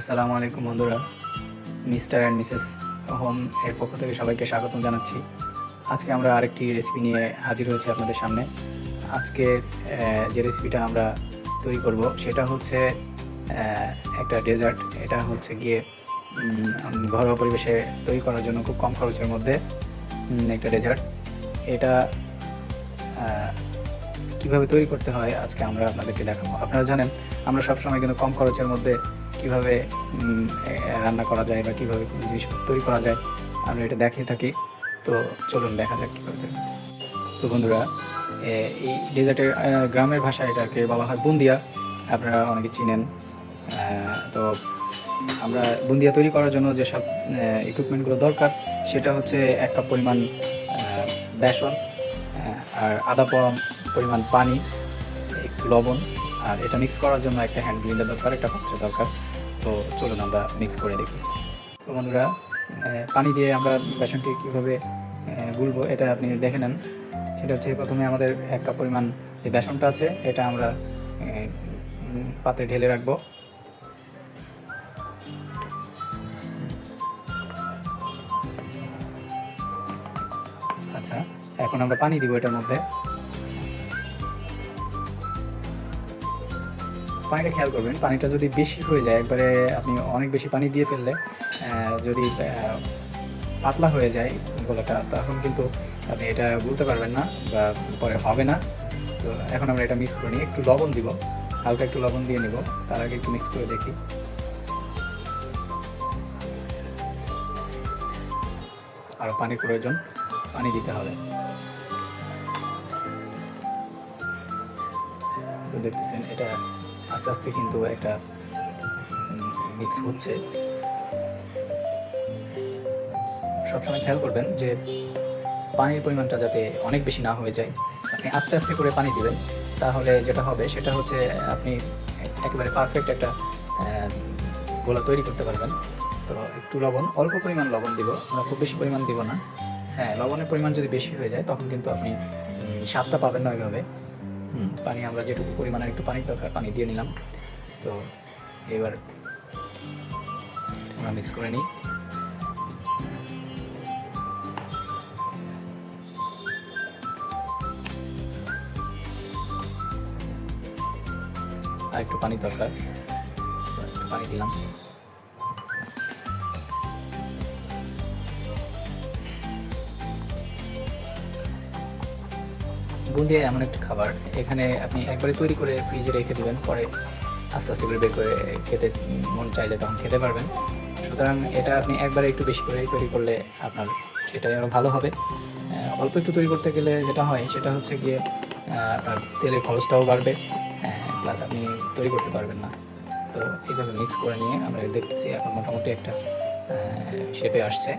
আসসালামু আলাইকুম বন্ধুরা। মিস্টার অ্যান্ড মিসেস হোম এর পক্ষ থেকে সবাইকে স্বাগতম জানাচ্ছি। আজকে আমরা আরেকটি রেসিপি নিয়ে হাজির হয়েছি আপনাদের সামনে। আজকে যে রেসিপিটা আমরা তৈরি করব সেটা হচ্ছে একটা ডেজার্ট এটা হচ্ছে গিয়ে ঘরোয়া পরিবেশে তৈরি করার জন্য খুব কম খরচের মধ্যে একটা ডেজার্ট এটা কীভাবে তৈরি করতে হয় আজকে আমরা আপনাদেরকে দেখাবো। আপনারা জানেন, আমরা সবসময় কিন্তু কম খরচের মধ্যে কীভাবে রান্না করা যায় বা কীভাবে কোনো জিনিস তৈরি করা যায়, আমরা এটা দেখিয়ে থাকি। তো চলুন দেখা যাক কীভাবে তো বন্ধুরা এই ডেজার্টের গ্রামের ভাষায় এটাকে বলা হয় বুন্দিয়া, আপনারা অনেকে চিনেন। তো আমরা বুন্দিয়া তৈরি করার জন্য যেসব ইকুইপমেন্টগুলো দরকার, সেটা হচ্ছে এক কাপ পরিমাণ বেসন আর আধা পরিমাণ পানি, একটু লবণ, আর এটা মিক্স করার জন্য একটা হ্যান্ড ব্লেন্ডার দরকার, একটা পাত্র দরকার। তো চলুন আমরা মিক্স করে দেখি। তো বন্ধুরা পানি দিয়ে আমরা বেসনটি কীভাবে গুলবো এটা আপনি দেখে নেন। সেটা হচ্ছে প্রথমে আমাদের এক কাপ পরিমাণ যে বেসনটা আছে, এটা আমরা পাত্রে ঢেলে রাখব। আচ্ছা এখন আমরা পানি দিব এটার মধ্যে। পানিটা খেয়াল করবেন, পানিটা যদি বেশি হয়ে যায়, একবারে আপনি অনেক বেশি পানি দিয়ে ফেললে যদি পাতলা হয়ে যায় গোলাটা, তখন কিন্তু আপনি এটা বলতে পারবেন না বা পরে হবে না। তো এখন আমরা এটা মিক্স করে নিই। একটু লবণ দিব, হালকা একটু লবণ দিয়ে নিব, তার আগে একটু মিক্স করে দেখি। আরও পানির প্রয়োজন, পানি দিতে হবে। দেখতেছেন, এটা আস্তে আস্তে কিন্তু একটা মিক্স হচ্ছে। সবসময় খেয়াল করবেন যে পানির পরিমাণটা যাতে অনেক বেশি না হয়ে যায়। আপনি আস্তে আস্তে করে পানি দিবেন, তাহলে যেটা হবে সেটা হচ্ছে আপনি একেবারে পারফেক্ট একটা গোলা তৈরি করতে পারবেন। তো একটু লবণ, অল্প পরিমাণ লবণ দিব, আমরা খুব বেশি পরিমাণ দিব না। হ্যাঁ লবণের পরিমাণ যদি বেশি হয়ে যায়, তখন কিন্তু আপনি স্বাদটা পাবেন না ওইভাবে। পানি, আমরা যেটুকু পরিমাণে একটু পানি দরকার, পানি দিয়ে নিলাম। তো এবার আমরা মিক্স করে নিই। আর একটু পানি দরকার। পানি দিলাম। বুন্দিয়া এমন একটা খাবার এখানে আপনি একবারে তৈরি করে ফ্রিজে রেখে দেবেন, পরে আস্তে আস্তে করে বের করে খেতে মন চাইলে তখন খেতে পারবেন। সুতরাং এটা আপনি একবারে একটু বেশি করে তৈরি করলে আপনার সেটাই আরও ভালো হবে। অল্প একটু তৈরি করতে গেলে যেটা হয়, সেটা হচ্ছে গিয়ে আপনার তেলের খরচটাও বাড়বে প্লাস আপনি তৈরি করতে পারবেন না। তো এইভাবে মিক্স করে নিয়ে আমরা দেখতেছি এখন মোটামুটি একটা শেপে আসছে।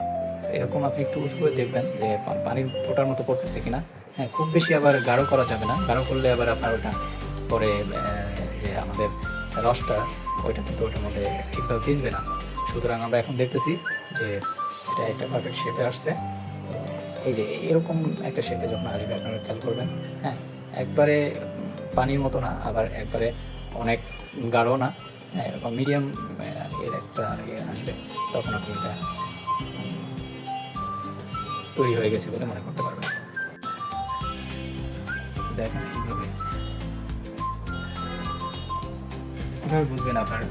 তো এরকম আপনি একটু উঁচু করে দেখবেন যে পানির ফোটার মতো পড়তেছে কিনা। হ্যাঁ খুব বেশি আবার গাঢ় করা যাবে না। গাঢ় করলে আবার আপনার ওটা পরে যে আমাদের রসটা, ওইটা কিন্তু ওটার মধ্যে ঠিকভাবে ভিজবে না। সুতরাং আমরা এখন দেখতেছি যে এটা একটা পারফেক্ট শেপে আসছে। এই যে এরকম একটা শেপে যখন আসবে, আপনারা খেয়াল করবেন। হ্যাঁ একবারে পানির মতো না, আবার একবারে অনেক গাঢ় না। হ্যাঁ এরকম মিডিয়াম এর একটা ইয়ে আসবে। তখন আপনি এটা তৈরি হয়ে গেছে বলে মনে করতে দেখেন এইভাবে কীভাবে বুঝবেন আপনার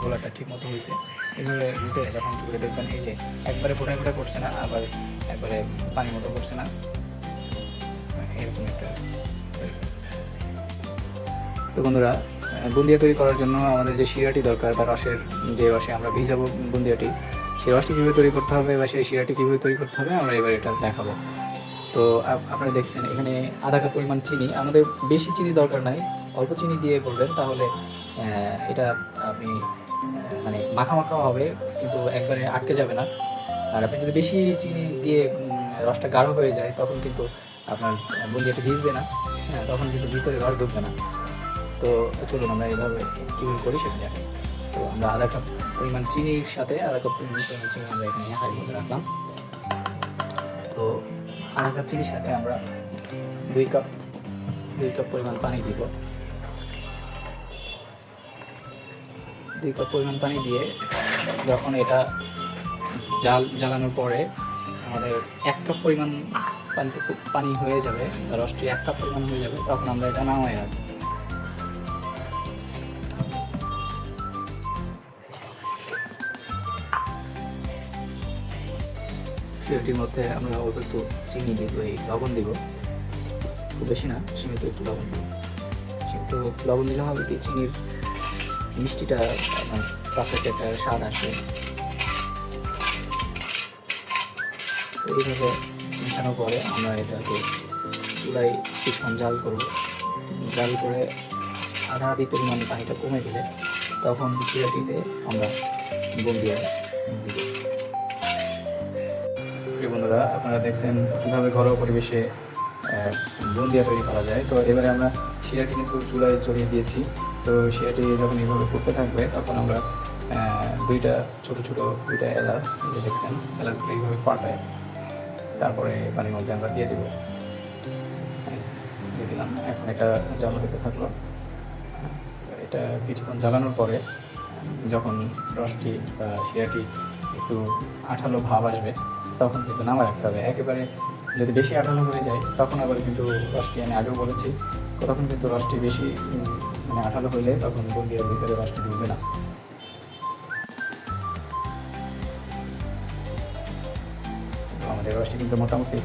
গোলাটা ঠিক মতো হয়েছে? এইভাবে উঠে যখন করে দেখবেন, এই যে একবারে ফোটা ফোটা করছে না, আবার একবারে পানির মতো করছে না। এরকম একটা তো বন্ধুরা বুন্দিয়া তৈরি করার জন্য আমাদের যে শিরাটি দরকার বা রসের যে রসে আমরা ভিজাবো বুন্দিয়াটি, সেই রসটি কীভাবে তৈরি করতে হবে বা সেই শিরাটি কীভাবে তৈরি করতে হবে, আমরা এবার এটা দেখাবো। তো আপনারা দেখছেন, এখানে আধা কাপ পরিমাণ চিনি। আমাদের বেশি চিনি দরকার নাই, অল্প চিনি দিয়ে করবেন, তাহলে এটা আপনি মানে মাখা মাখাও হবে, কিন্তু একবারে আটকে যাবে না। আর আপনি যদি বেশি চিনি দিয়ে রসটা গাঢ় হয়ে যায়, তখন কিন্তু আপনার বুন্দিয়াটা ভিজবে না হ্যাঁ তখন কিন্তু ভিতরে রস ঢুকবে না। তো চলুন, আমরা এইভাবে কীভাবে করি সেটা দেখি তো আমরা আধা কাপ পরিমাণ চিনির সাথে, আধা কাপ পরিমাণ চিনি আমরা এখানে হাই মধ্যে রাখলাম। তো আধা কাপ চিনির সাথে আমরা দুই কাপ দুই কাপ পরিমাণ পানি দিব। দুই কাপ পরিমাণ পানি দিয়ে যখন এটা জাল, জ্বালানোর পরে আমাদের এক কাপ পরিমাণ পানিতে পানি হয়ে যাবে, রসটি এক কাপ পরিমাণ হয়ে যাবে, তখন আমরা এটা নামাই রাখব। সেটির মধ্যে আমরা অল্প একটু চিনি দিব, এই লবণ দিব। খুব বেশি না, সীমিত একটু লবণ দিব। কিন্তু লবণ দিলে হবে কি, চিনির মিষ্টিটা আমার পারফেক্ট একটা স্বাদ আসবে এইভাবে মেশানোর পরে আমরা এটাকে চুলায় কিছুক্ষণ জাল করব। জাল করে আধা আধি পরিমাণ পানিটা কমে গেলে তখন চিরাটিতে আমরা বন্দিয়া দিব বন্ধুরা, আপনারা দেখছেন কীভাবে ঘরোয়া পরিবেশে বুন্দিয়া তৈরি করা যায়। তো এবারে আমরা শিরাটি কিন্তু চুলায় চড়িয়ে দিয়েছি। তো শিরাটি যখন এইভাবে করতে থাকবে, তখন আমরা দুইটা ছোট ছোট, দুইটা এলাচ যে দেখছেন, এলাচগুলো এইভাবে পাল্টায়। তারপরে পানির মধ্যে আমরা দিয়ে দেবো। দিয়ে দিলাম। এখন এটা জ্বালা হতে থাকল। এটা কিছুক্ষণ জ্বালানোর পরে যখন রসটি বা শিরাটি একটু আঠালো ভাব আসবে তখন কিন্তু নামা রাখতে হবে। একেবারে যদি বেশি আঠালো হয়ে যায়, তখন আবার কিন্তু রসটি আমি আগেও বলেছি, তখন কিন্তু রসটি বেশি মানে আঠালো হইলে তখন বন্দিয়ার ভিতরে রসটি ঢুকবে না। আমাদের রসটি কিন্তু মোটামুটি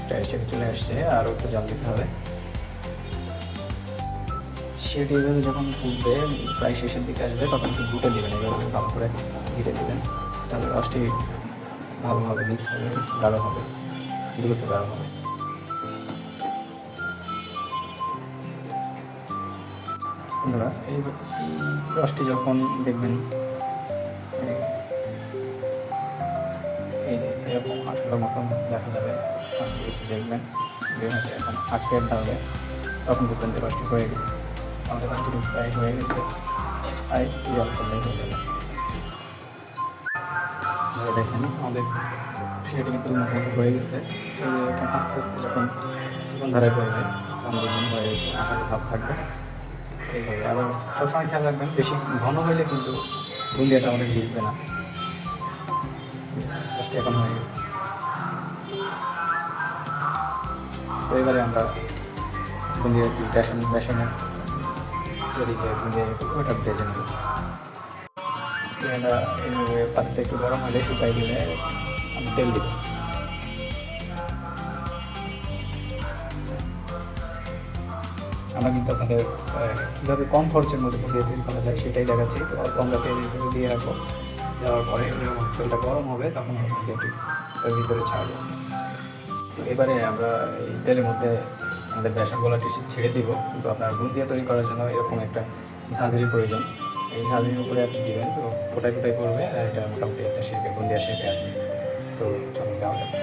একটা হিসেবে চলে আসছে আরও একটু জল দিতে হবে। সেটি এভাবে যখন ফুটবে, প্রায় শেষের দিকে আসবে, তখন একটু ঘুটে দেবেন, এভাবে ভালো করে ঘিটে দেবেন। তাহলে রসটি ভালোভাবে মিক্স হবে, গাঢ় হবে দ্রুত গাঢ় হবে। বন্ধুরা, এই রসটি যখন দেখবেন, এই- এরকম আঠারো মতন দেখা যাবে দেখবেন এখন আটকে তাহলে তখন দেখবেন যে রসটি হয়ে গেছে। আমাদের রসটি প্রায় হয়ে গেছে আর একটু জল করলেই হয়ে যাবে আপনারা দেখেন। আমাদের সেটা কিন্তু মোটামুটি হয়ে গেছে। তো এখন আস্তে আস্তে যখন জীবন ধারায় পড়বে তখন দেখবেন হয়ে গেছে, আঠারো ভাব থাকবে। এইভাবে। আবার সবসময় খেয়াল রাখবেন, বেশি ঘন হইলে কিন্তু বুন্দিয়াটা আমাদের ভিজবে না। জাস্ট এখন হয়ে গেছে। তো এবারে আমরা বুন্দিয়া বেসন বেসনের তৈরি যে বুন্দিয়া ওটা ভেজে নেব। তেলটা এইভাবে পাতিটা একটু গরম হলে শুকাই দিলে আমি তেল দিব। আমরা কিন্তু আপনাদের কীভাবে কম খরচের মধ্যে দিয়ে তৈরি করা যায় সেটাই দেখাচ্ছি। তো অল্প আমরা তেল হিসেবে দিয়ে রাখব। দেওয়ার পরে তেলটা গরম হবে তখন আমরা কিন্তু এর ভিতরে ছাড়বো। তো এবারে আমরা এই তেলের মধ্যে আমাদের বেসন গোলাটি ছেড়ে দিব। কিন্তু আপনার গুড় দিয়ে তৈরি করার জন্য এরকম একটা সাজরির প্রয়োজন। এই সাজরির উপরে আপনি দিবেন? তো ফোটাই ফোটাই করবে আর এটা মোটামুটি একটা শেপে বুন্দিয়া শিল্পে আসবে। তো চলুন দেওয়া যাবে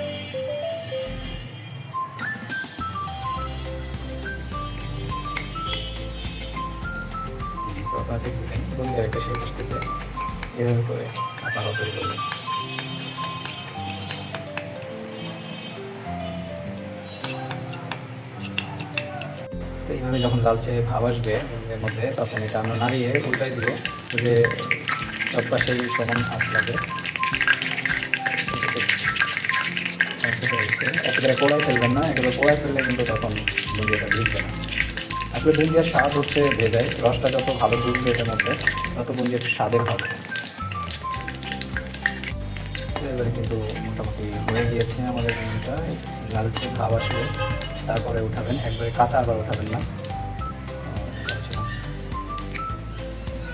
আপনারা দেখতেছেন বুন্দিয়ার একটা শেপ আসতেছে। এভাবে করে আপনারাও তৈরি করবেন। তো এইভাবে যখন লালচে ভাব আসবে এর মধ্যে, তখন এটা আমরা নাড়িয়ে উল্টাই দিব, যে সব পাশেই সমান আঁচ লাগে। একেবারে পোড়াই ফেলবেন না, একেবারে পোড়াই ফেললে কিন্তু তখন বুন্দিয়াটা ভিজবে না। আসলে বুন্দিয়ার স্বাদ হচ্ছে ভেজায় রসটা যত ভালো ঢুকবে এটার মধ্যে, তত বুন্দিয়ার স্বাদের তো এবারে কিন্তু মোটামুটি হয়ে গিয়েছে আমাদের লালচে ভাব আসবে। তারপরে উঠাবেন, একবারে কাঁচা আবার উঠাবেন না।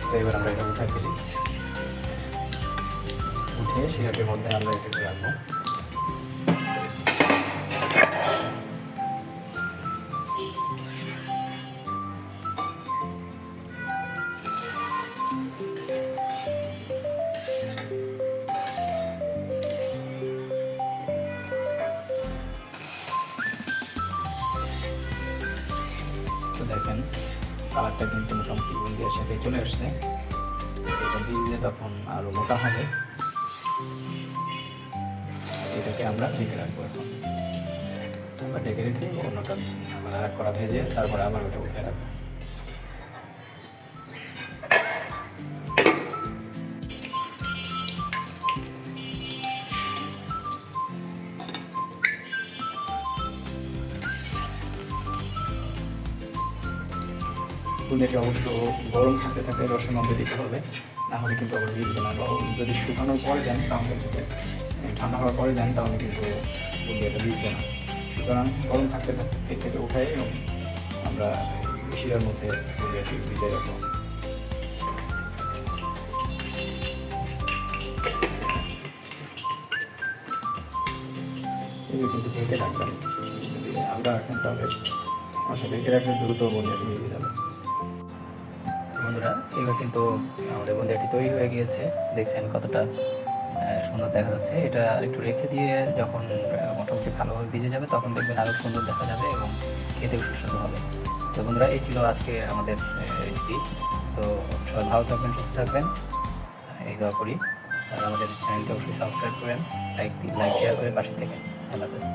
তো এবার আমরা এটা উঠে ফেলি। উঠে শিরাটির মধ্যে আমরা এটাকে রাখব। কালারটা কিন্তু মোটামুটি বুন্দিয়ার সাথে চলে আসছে। তো এটা ভিজলে তখন আরও মোটা হবে। এটাকে আমরা ঢেকে রাখব এখন। ঢেকে রেখে অন্যটা আমার করা ভেজে তারপরে আবার ওটা উঠে রাখব। বুন্দিয়াটি অবশ্য গরম থাকতে থাকতে রসের মধ্যে দিতে হবে। না হলে কিন্তু আবার ভিজবে না। বা যদি শুকানোর পরে দেন, তাহলে যদি ঠান্ডা হওয়ার পরে দেন, তাহলে কিন্তু বুন্দিয়াটা ভিজবে না। সুতরাং গরম থাকতে থাকতে থেকে উঠাই এবং আমরা শিরার মধ্যে ভিজে রাখব। এগুলো কিন্তু ঢেকে রাখবেন আমরা রাখেন তাহলে আসলে ঢেকে রাখলে দ্রুত বুন্দিয়াটি ভিজে যাবে। বন্ধুরা, এবার কিন্তু আমাদের বুন্দিয়াটি তৈরি হয়ে গিয়েছে। দেখছেন কতটা সুন্দর দেখা যাচ্ছে। এটা একটু রেখে দিয়ে যখন মোটামুটি ভালোভাবে ভিজে যাবে, তখন দেখবেন আরও সুন্দর দেখা যাবে এবং খেতেও সুস্বাদু হবে। তো বন্ধুরা, এই ছিল আজকে আমাদের রেসিপি তো সবাই ভালো থাকবেন, সুস্থ থাকবেন। এই দোয়া করি। আর আমাদের চ্যানেলকে অবশ্যই সাবস্ক্রাইব করেন লাইক লাইক শেয়ার করে পাশে থেকে আল্লাহ হাফেজ।